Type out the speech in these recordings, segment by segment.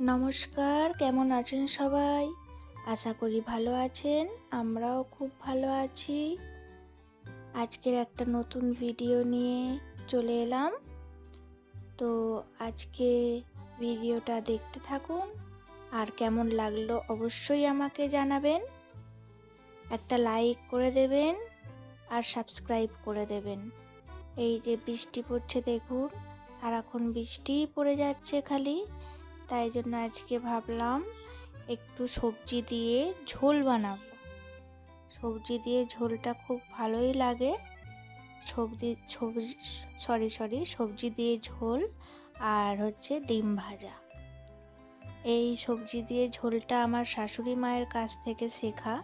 নমস্কার, কেমন আছেন সবাই? আশা করি ভালো আছেন, আমরাও খুব ভালো আছি। আজকের একটা নতুন ভিডিও নিয়ে চলে এলাম। তো আজকে ভিডিওটা দেখতে থাকুন, আর কেমন লাগল অবশ্যই আমাকে জানাবেন। একটা লাইক করে দেবেন, আর সাবস্ক্রাইব করে দেবেন। এই যে বৃষ্টি পড়ছে দেখুন, সারাক্ষণ বৃষ্টিই পড়ে যাচ্ছে খালি। তাই জন্য আজকে ভাবলাম একটু সবজি দিয়ে ঝোল বানাবো। সবজি দিয়ে ঝোলটা খুব ভালোই লাগে। সবজি সবজি, সরি সরি, সবজি দিয়ে ঝোল আর হচ্ছে ডিম ভাজা। এই সবজি দিয়ে ঝোলটা আমার শাশুড়ি মায়ের কাছ থেকে শেখা।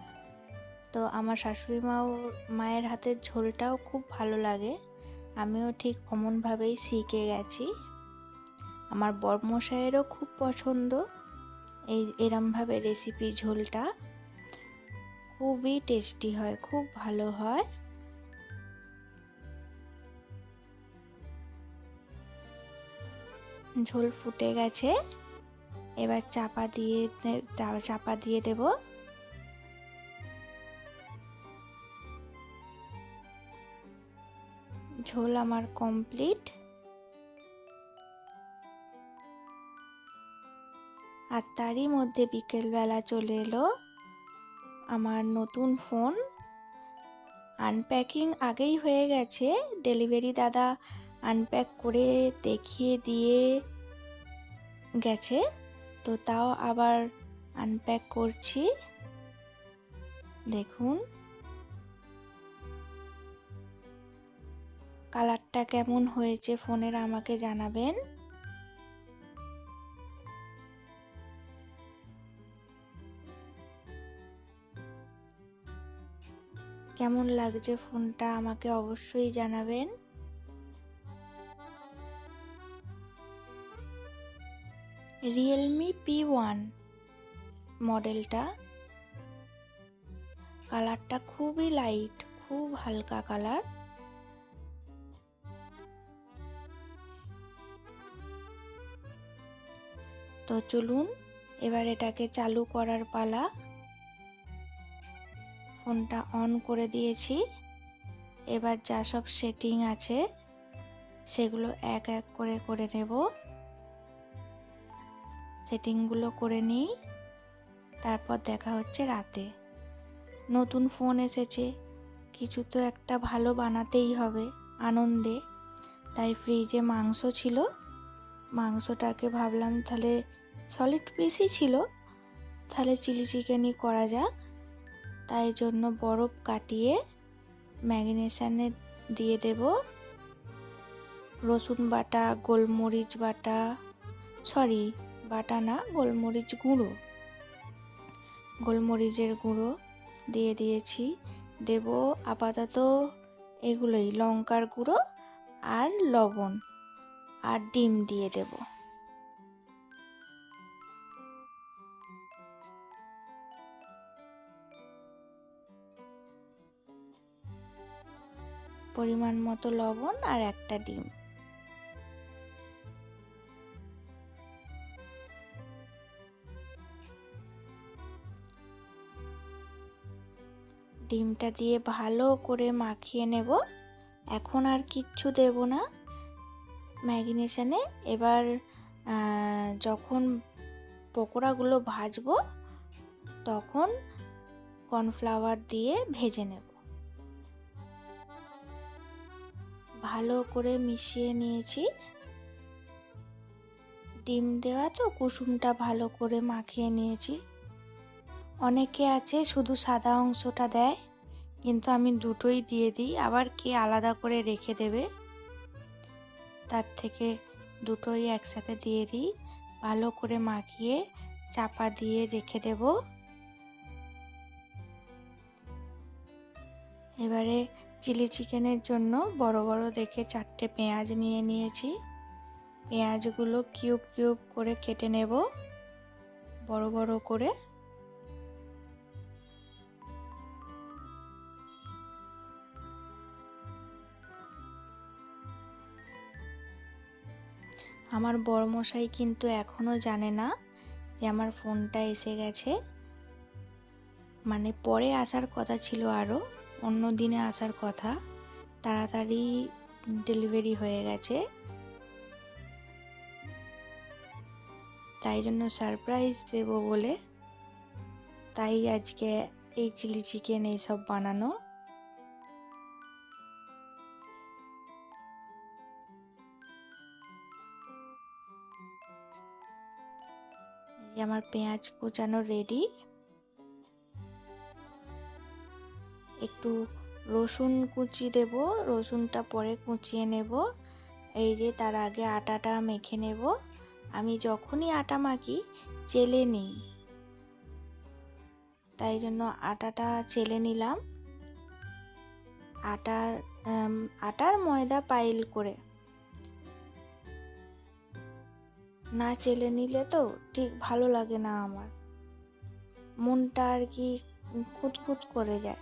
তো আমার শাশুড়ি মাও, মায়ের হাতের ঝোলটাও খুব ভালো লাগে। আমিও ঠিক অমনভাবেই শিখে গেছি। আমার বরমশাইয়েরও খুব পছন্দ এই এরমভাবে রেসিপি ঝোলটা। খুবই টেস্টি হয়, খুব ভালো হয়। ঝোল ফুটে গেছে। এবার চাপা দিয়ে চাপা দিয়ে দেব। ঝোল আমার কমপ্লিট আর তারই মধ্যে বিকেলবেলা চলে এলো আমার নতুন ফোন। আনপ্যাকিং আগেই হয়ে গেছে। ডেলিভারি দাদা আনপ্যাক করে দেখিয়ে দিয়ে গেছে। তো তাও আবার আনপ্যাক করছি। দেখুন। কালারটা কেমন হয়েছে ফোনের আমাকে জানাবেন। কেমন লাগছে ফোনটা আমাকে অবশ্যই জানাবেন। রিয়েলমি পি ওয়ান মডেলটা। কালারটা খুবই লাইট খুব হালকা কালার। তো চলুন, এবার এটাকে চালু করার পালা। ফোনটা অন করে দিয়েছি। এবার যা সব সেটিং আছে, সেগুলো এক এক করে করে নেব। সেটিংগুলো করে নিই। তারপর দেখা হচ্ছে রাতে। নতুন ফোন এসেছে। কিছু তো একটা ভালো বানাতেই হবে আনন্দে। তাই ফ্রিজে মাংস ছিল। মাংসটাকে ভাবলাম তাহলে সলিড পিসই ছিল। তাহলে চিলি চিকেনই করা যাক। তাই জন্য বরফ কাটিয়ে ম্যাগনেশানে দিয়ে দেব। রসুন বাটা, গোলমরিচ বাটা, সরি, বাটা না, গোলমরিচ গুঁড়ো। গোলমরিচের গুঁড়ো দিয়ে দিয়েছি। দেব আপাতত এগুলোই, লঙ্কার গুঁড়ো আর লবণ আর ডিম দিয়ে দেবো। পরিমাণ মতো লবণ আর একটা ডিম। ডিমটা দিয়ে ভালো করে মাখিয়ে নেব। এখন আর কিচ্ছু দেব না। ম্যাগিনেশনে এবার যখন পকোড়াগুলো ভাজবো, তখন কর্নফ্লাওয়ার দিয়ে ভেজে নেব। ভালো করে মিশিয়ে নিয়েছি। ডিম দেওয়া তো, কুসুমটা ভালো করে মাখিয়ে নিয়েছি। অনেকে আছে শুধু সাদা অংশটা দেয়, কিন্তু আমি দুটোই দিয়ে দিই, আবার কে আলাদা করে রেখে দেবে? তার থেকে দুটোই একসাথে দিয়ে দিই, ভালো করে মাখিয়ে চাপা দিয়ে রেখে দেব। এবারে চিলি চিকেনের জন্য বড় বড় দেখে চারটে পেঁয়াজ নিয়ে নিয়েছি। পেঁয়াজগুলো কিউব কিউব করে কেটে নেব। বড় বড় করে। আমার বড়মশাই কিন্তু এখনও জানে না যে আমার ফোনটা এসে গেছে। মানে পরে আসার কথা ছিল আরও অন্য দিনে আসার কথা। তাড়াতাড়ি ডেলিভারি হয়ে গেছে। তাই জন্য সারপ্রাইজ দেব বলে তাই আজকে এই চিলি চিকেন এইসব বানানো। আমার পেঁয়াজ কুচানো রেডি একটু রসুন কুচি দেব, রসুনটা পরে কুচিয়ে নেব। এই যে তার আগে আটাটা মেখে নেব। আমি যখনই আটা মাখি, চেলে নিই। তাই জন্য আটাটা চেলে নিলাম। আটার আটার ময়দা পাইল করে। না চেলে নিলে তো ঠিক ভালো লাগে না আমার। মনটা আর কি খুঁতখুত করে যায়।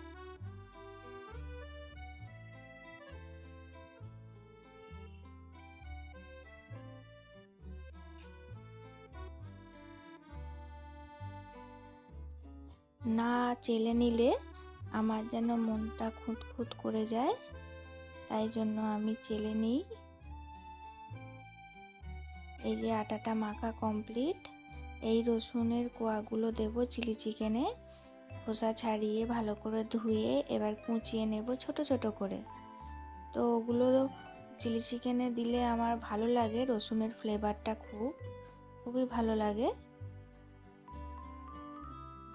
না চেলে নিলে আমার যেন মনটা খুঁতখুত করে যায়, তাই জন্য আমি চেলে নিই। এই যে আটাটা মাখা কমপ্লিট এই রসুনের কোয়াগুলো দেব চিলি চিকেনে খোসা ছাড়িয়ে ভালো করে ধুয়ে এবার কুচিয়ে নেব ছোট ছোট করে। তো ওগুলো চিলি চিকেনে দিলে আমার ভালো লাগে, রসুনের ফ্লেভারটা খুব, খুবই ভালো লাগে।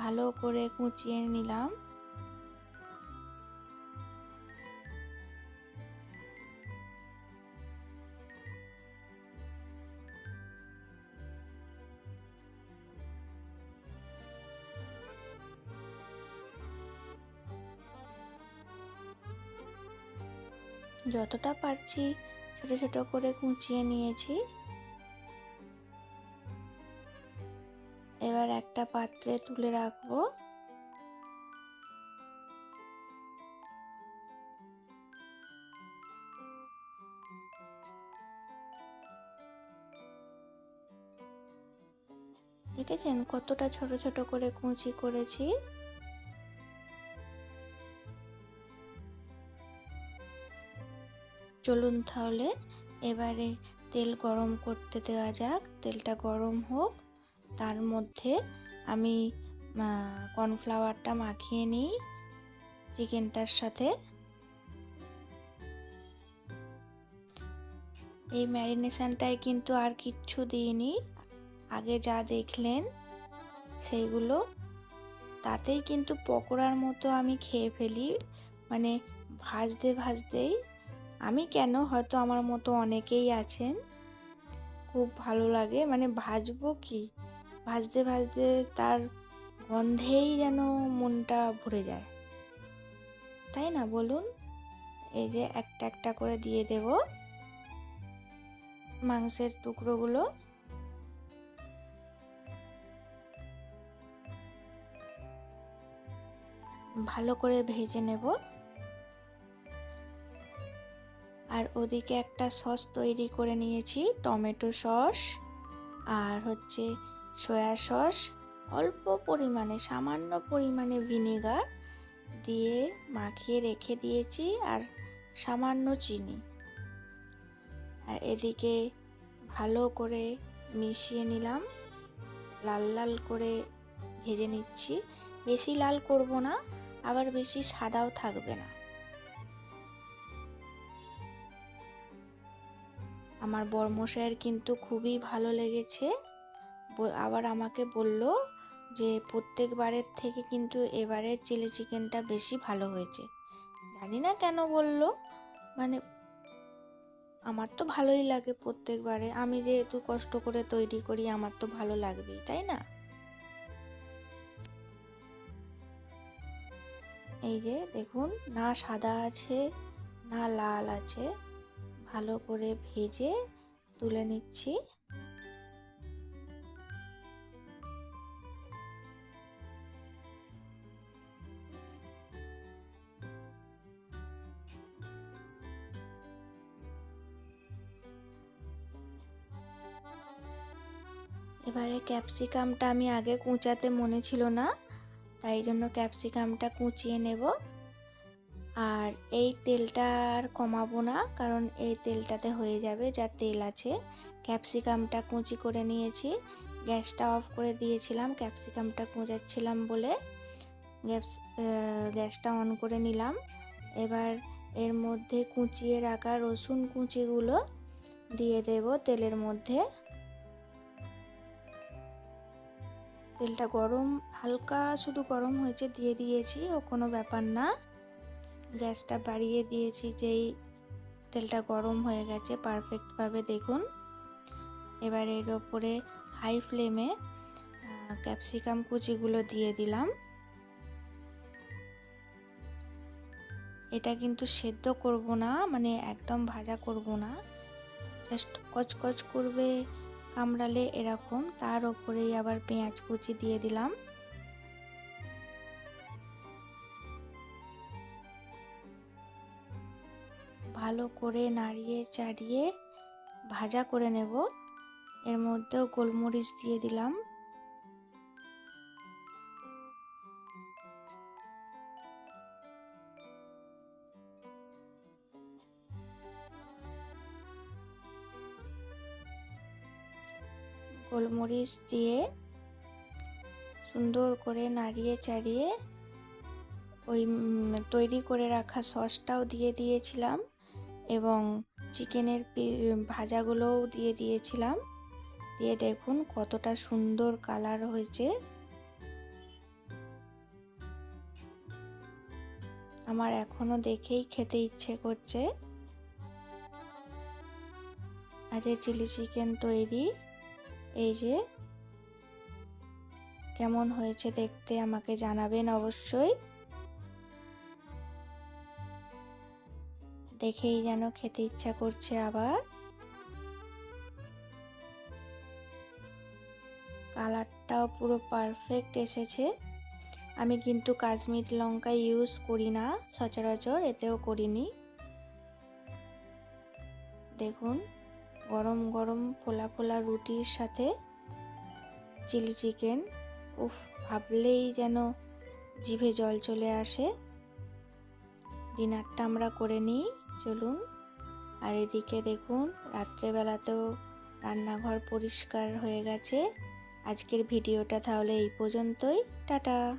ভালো করে কুচিয়ে নিলাম। যতটা পারছি ছোট ছোট করে কুচিয়ে নিয়েছি। এবার একটা পাত্রে তুলে রাখব। দেখেছেন কতটা ছোট ছোট করে কুচি করেছি? চলুন তাহলে এবারে তেল গরম করতে দেওয়া যাক। তেলটা গরম হোক। তার মধ্যে আমি কর্নফ্লাওয়ারটা মাখিয়ে নিই চিকেনটার সাথে। এই ম্যারিনেশানটায় কিন্তু আর কিচ্ছু দিইনি। আগে যা দেখলেন সেইগুলো। তাতেই কিন্তু পকোড়ার মতো আমি খেয়ে ফেলি। মানে ভাজতে ভাজতেই। আমি কেন? হয়তো আমার মতো অনেকেই আছেন। খুব ভালো লাগে। মানে ভাজবো কি? ভাজতে ভাজতে তার গন্ধেই যেন মনটা ভরে যায়। তাই না বলুন? এই যে একটা একটা করে দিয়ে দেব মাংসের টুকরোগুলো। ভালো করে ভেজে নেব। আর ওদিকে একটা সস তৈরি করে নিয়েছি, টমেটো সস, আর হচ্ছে সয়া সস অল্প পরিমাণে, সামান্য পরিমাণে ভিনেগার দিয়ে মাখিয়ে রেখে দিয়েছি আর সামান্য চিনি। আর এদিকে ভালো করে মিশিয়ে নিলাম। লাল লাল করে ভেজে নিচ্ছি। বেশি লাল করব না, আবার বেশি সাদাও থাকবে না। আমার বর্মশায়ের কিন্তু খুবই ভালো লেগেছে। আবার আমাকে বলল যে প্রত্যেকবারের থেকে কিন্তু এবারে চিলি চিকেনটা বেশি ভালো হয়েছে। জানি না কেন বলল মানে আমার তো ভালোই লাগে প্রত্যেকবারে। আমি যেহেতু কষ্ট করে তৈরি করি, আমার তো ভালো লাগবেই, তাই না? এই যে দেখুন, না সাদা আছে, না লাল আছে। ভালো করে ভেজে তুলে নিচ্ছি। এবারে ক্যাপসিকামটা আমি আগে কুচাতে মনে ছিল না, তাই জন্য ক্যাপসিকামটা কুচিয়ে নেব। আর এই তেলটা আর কমাবো না, কারণ এই তেলটাতে হয়ে যাবে যা তেল আছে। ক্যাপসিকামটা কুচি করে নিয়েছি, গ্যাসটা অফ করে দিয়েছিলাম, ক্যাপসিকামটা কুচাচ্ছিলাম বলে গ্যাস গ্যাসটা অন করে নিলাম। এবার এর মধ্যে কুচিয়ে রাখা রসুন কুচিগুলো দিয়ে দেব তেলের মধ্যে। তেলটা গরম, হালকা শুধু গরম হয়েছে, দিয়ে দিয়েছি, ও কোনো ব্যাপার না। গ্যাসটা বাড়িয়ে দিয়েছি যেই তেলটা গরম হয়ে গেছে পারফেক্টভাবে, দেখুন। এবার এর ওপরে হাই ফ্লেমে ক্যাপসিকাম কুচিগুলো দিয়ে দিলাম। এটা কিন্তু সেদ্ধ করব না মানে একদম ভাজা করব না। জাস্ট কচকচ করবে কামড়ালে এরকম, তার ওপরেই আবার পেঁয়াজ কুচি দিয়ে দিলাম। ভালো করে নাড়িয়ে চাড়িয়ে ভাজা করে নেব। এর মধ্যেও গোলমরিচ দিয়ে দিলাম। গোলমরিচ দিয়ে সুন্দর করে নাড়িয়ে চাড়িয়ে ওই তৈরি করে রাখা সসটাও দিয়ে দিয়েছিলাম এবং চিকেনের ভাজাগুলোও দিয়ে দিয়েছিলাম। দিয়ে দেখুন কতটা সুন্দর কালার হয়েছে। আমার এখনও দেখেই খেতে ইচ্ছে করছে। আজ চিলি চিকেন তৈরি। এই যে, কেমন হয়েছে দেখতে আমাকে জানাবেন অবশ্যই। দেখেই যেন খেতে ইচ্ছা করছে আবার। কালারটাও পুরো পারফেক্ট এসেছে। আমি কিন্তু কাশ্মীর লঙ্কা ইউজ করি না, সচরাচর এতেও করিনি। দেখুন গরম গরম ফোলা ফোলা রুটির সাথে চিলি চিকেন। উফ, ভাবলেই যেন জিভে জল চলে আসে। ডিনারটা আমরা করে নিই, চলুন। আর এদিকে দেখুন, রাত্রেবেলাতেও রান্নাঘর পরিষ্কার হয়ে গেছে। আজকের ভিডিওটা তাহলে এই পর্যন্তই। টাটা।